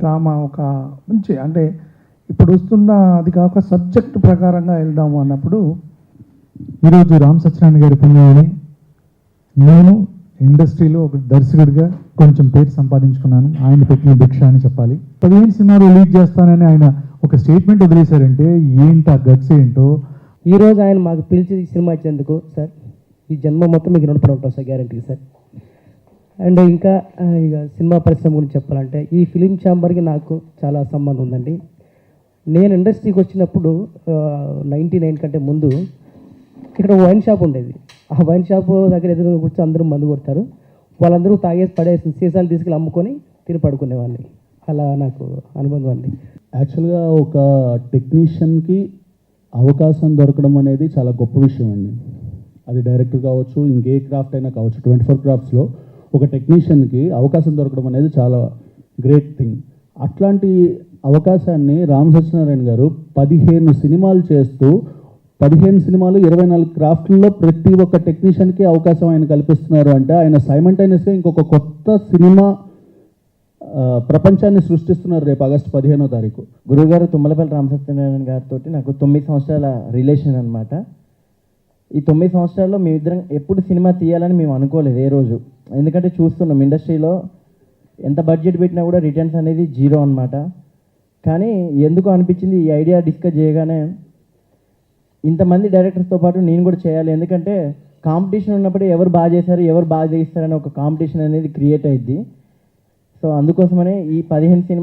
Drama ఒక మంచి అంటే ఇప్పుడు వస్తున్న అది కాక సబ్జెక్ట్ ప్రకారంగా వెళ్దాము అన్నప్పుడు ఈరోజు రామ్ సత్యనారాయణ గారి పుణ్యమని. నేను ఇండస్ట్రీలో ఒక దర్శకుడిగా కొంచెం పేరు సంపాదించుకున్నాను. ఆయన పెట్టిన భిక్ష అని చెప్పాలి. పదిహేను సినిమాలు రిలీజ్ చేస్తానని ఆయన ఒక స్టేట్మెంట్ వదిలేశారంటే ఏంటి ఆ గట్స్ ఏంటో? ఈ రోజు ఆయన మాకు పిలిచి సినిమా ఇచ్చేందుకు సార్ ఈ జన్మ మొత్తం మీకు రుణపడి ఉంటాం సార్ గ్యారంటీ సార్. అండ్ ఇంకా ఇక సినిమా పరిశ్రమ గురించి చెప్పాలంటే ఈ ఫిలిం ఛాంబర్కి నాకు చాలా సంబంధం ఉందండి. నేను ఇండస్ట్రీకి వచ్చినప్పుడు నైంటీ నైన్ కంటే ముందు ఇక్కడ వైన్ షాప్ ఉండేది. ఆ వైన్ షాప్ దగ్గర ఎదురు కూర్చొని అందరూ మందు కొడతారు. వాళ్ళందరూ తాగేసి పడేసి సీసాలు తీసుకెళ్ళి అమ్ముకొని తిని పడుకునేవాడిని. అలా నాకు అనుబంధం అండి. యాక్చువల్గా ఒక టెక్నీషియన్కి అవకాశం దొరకడం అనేది చాలా గొప్ప విషయం అండి. అది డైరెక్టర్ కావచ్చు ఇంకే క్రాఫ్ట్ అయినా కావచ్చు ట్వంటీ ఫోర్ క్రాఫ్ట్స్లో ఒక టెక్నీషియన్కి అవకాశం దొరకడం అనేది చాలా గ్రేట్ థింగ్. అట్లాంటి అవకాశాన్ని రామ్ సత్యనారాయణ గారు పదిహేను సినిమాలు చేస్తూ పదిహేను సినిమాలు ఇరవై నాలుగు క్రాఫ్ట్లలో ప్రతి ఒక్క టెక్నీషియన్కి అవకాశం ఆయన కల్పిస్తున్నారు అంటే ఆయన సైమంటైనస్గా ఇంకొక కొత్త సినిమా ప్రపంచాన్ని సృష్టిస్తున్నారు రేపు ఆగస్టు పదిహేనో తారీఖు. గురుగారు తుమ్మలపల్లి రామసత్యనారాయణ గారితో నాకు తొమ్మిది సంవత్సరాల రిలేషన్ అనమాట ఈ తొమ్మిది సంవత్సరాల్లో మేమిద్దరం ఎప్పుడు సినిమా తీయాలని మేము అనుకోలేదు ఏ రోజు. ఎందుకంటే చూస్తున్నాం ఇండస్ట్రీలో ఎంత బడ్జెట్ పెట్టినా కూడా రిటర్న్స్ అనేది జీరో అన్నమాట. కానీ ఎందుకు అనిపించింది ఈ ఐడియా డిస్కస్ చేయగానే ఇంతమంది డైరెక్టర్స్తో పాటు నేను కూడా చేయాలి. ఎందుకంటే కాంపిటీషన్ ఉన్నప్పుడు ఎవరు బాగా చేశారు ఎవరు బాగా చేస్తారని ఒక కాంపిటీషన్ అనేది క్రియేట్ అయింది సో అందుకోసమనే ఈ పదిహేను సినిమా